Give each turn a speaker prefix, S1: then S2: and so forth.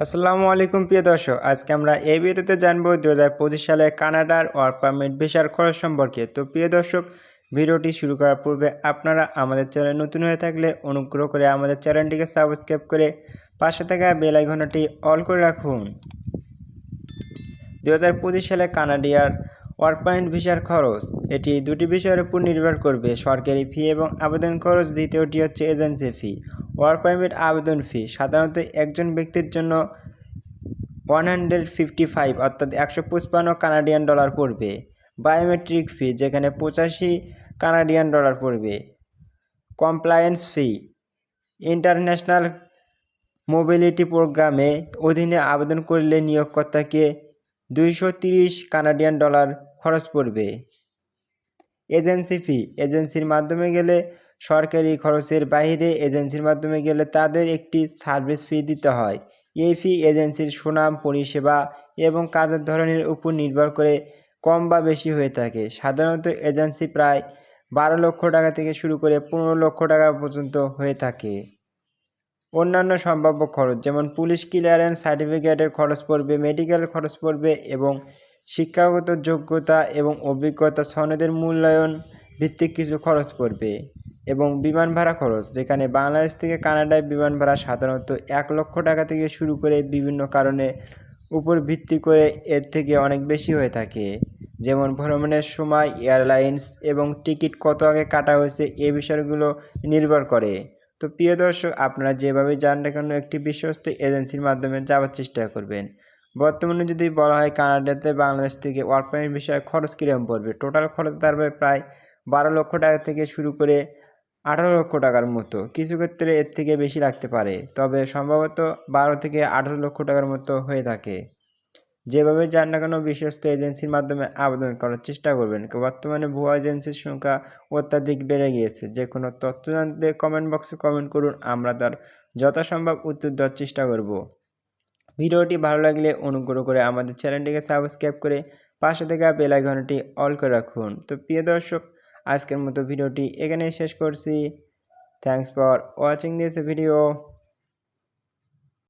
S1: আসসালামু আলাইকুম প্রিয় দর্শক, আজকে আমরা এই ভিডিওতে জানব দু হাজার পঁচিশ সালে কানাডার ওয়ার্ক পারমিট ভিসার খরচ সম্পর্কে। তো প্রিয় দর্শক, ভিডিওটি শুরু করার পূর্বে আপনারা আমাদের চ্যানেল নতুন হয়ে থাকলে অনুগ্রহ করে আমাদের চ্যানেলটিকে সাবস্ক্রাইব করে পাশে থাকা বেল আইকনটি অল করে রাখুন। দু হাজার পঁচিশ সালে কানাডিয়ার ওয়ার্ক পয়েন্ট ভিসার খরচ। এটি দুটি বিষয়ের উপর নির্ভর করবে, সরকারি ফি এবং আবেদন খরচ। দ্বিতীয়টি হচ্ছে এজেন্সি ফি। ওয়ার্ক পারমিট আবেদন ফি সাধারণত একজন ব্যক্তির জন্য ওয়ান হান্ড্রেড ফিফটি ফাইভ অর্থাৎ একশো পঁচপান্ন কানাডিয়ান ডলার পড়বে। বায়োমেট্রিক ফি, যেখানে পঁচাশি কানাডিয়ান ডলার পড়বে। কমপ্লায়েন্স ফি, ইন্টারন্যাশনাল মোবিলিটি প্রোগ্রামে অধীনে আবেদন করলে নিয়োগকর্তাকে দুইশো তিরিশ কানাডিয়ান ডলার খরচ পড়বে। এজেন্সি ফি এজেন্সির মাধ্যমে গেলে সরকারি খরচের বাইরে এজেন্সির মাধ্যমে গেলে তাদের একটি সার্ভিস ফি দিতে হয়। এই ফি এজেন্সির সুনাম, পরিষেবা এবং কাজের ধরনের উপর নির্ভর করে কম বা বেশি হয়ে থাকে। সাধারণত এজেন্সি প্রায় বারো লক্ষ টাকা থেকে শুরু করে পনেরো লক্ষ টাকা পর্যন্ত হয়ে থাকে। অন্যান্য সম্ভাব্য খরচ, যেমন পুলিশ ক্লিয়ারেন্স সার্টিফিকেটের খরচ পড়বে মেডিকেল খরচ পড়বে এবং শিক্ষাগত যোগ্যতা এবং অভিজ্ঞতা সনদের মূল্যায়ন ভিত্তিক কিছু খরচ পড়বে এবং বিমান ভাড়া খরচ, যেখানে বাংলাদেশ থেকে কানাডায় বিমান ভাড়া সাধারণত এক লক্ষ টাকা থেকে শুরু করে বিভিন্ন কারণে উপর ভিত্তি করে এর থেকে অনেক বেশি হয়ে থাকে। যেমন ভ্রমণের সময়, এয়ারলাইন্স এবং টিকিট কত আগে কাটা হয়েছে এ বিষয়গুলো নির্ভর করে। তো প্রিয় দর্শক, আপনারা যেভাবে যান না কেন একটি বিশ্বস্ত এজেন্সির মাধ্যমে যাওয়ার চেষ্টা করবেন। বর্তমানে যদি বলা হয় কানাডাতে বাংলাদেশ থেকে ওয়ার্ক পারমিট বিষয়ে খরচ কীরকম পড়বে? টোটাল খরচ দাঁড়াবে প্রায় বারো লক্ষ টাকা থেকে শুরু করে আঠারো লক্ষ টাকার মতো। কিছু ক্ষেত্রে এর থেকে বেশি লাগতে পারে, তবে সম্ভবত বারো থেকে আঠারো লক্ষ টাকার মতো হয়ে থাকে। যেভাবে যান না কেন বিশ্বস্ত এজেন্সির মাধ্যমে আবেদন করার চেষ্টা করবেন। বর্তমানে ভুয়া এজেন্সির সংখ্যা অত্যাধিক বেড়ে গিয়েছে। যে কোনো তথ্য জানতে কমেন্ট বক্সে কমেন্ট করুন, আমরা তার যথাসম্ভব উত্তর দেওয়ার চেষ্টা করব। ভিডিওটি ভালো লাগলে অনুগ্রহ করে আমাদের চ্যানেলটিকে সাবস্ক্রাইব করে পাশে থাকা বেলাঘনটি অল করে রাখুন। তো প্রিয় দর্শক, আজকের মতো ভিডিওটি এখানে শেষ করছি। Thanks for watching this video